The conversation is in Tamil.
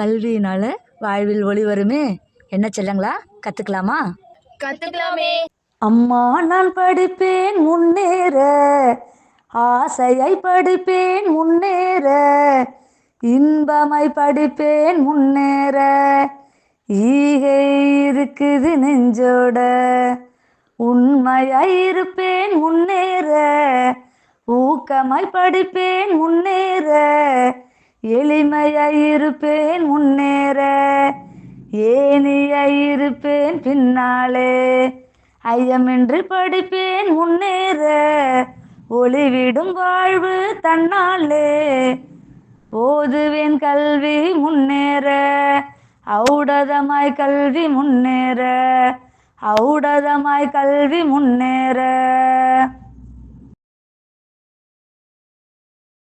கல்வியினால வாழ்வில் ஒளி வருமே. என்ன செல்லங்களா? கற்றுக்கலாமா கத்துக்கலாமே. அம்மா நான் படிப்பேன் முன்னேற. ஆசையை படிப்பேன் முன்னேற. இன்பமாய் படிப்பேன் முன்னேற. ஈகை இருக்குது நெஞ்சோட. உண்மையாய் இருப்பேன் முன்னேற. ஊக்கமாய் படிப்பேன் முன்னேற. எளிமையாயிருப்பேன் முன்னேற. ஏனியாயிருப்பேன் பின்னாலே. ஐயமின்றி படிப்பேன் முன்னேற. ஒளிவிடும் வாழ்வு தன்னாலே. ஓதுவேன் கல்வி முன்னேற. ஔடதமாய் கல்வி முன்னேற. ஔடதமாய் கல்வி முன்னேற.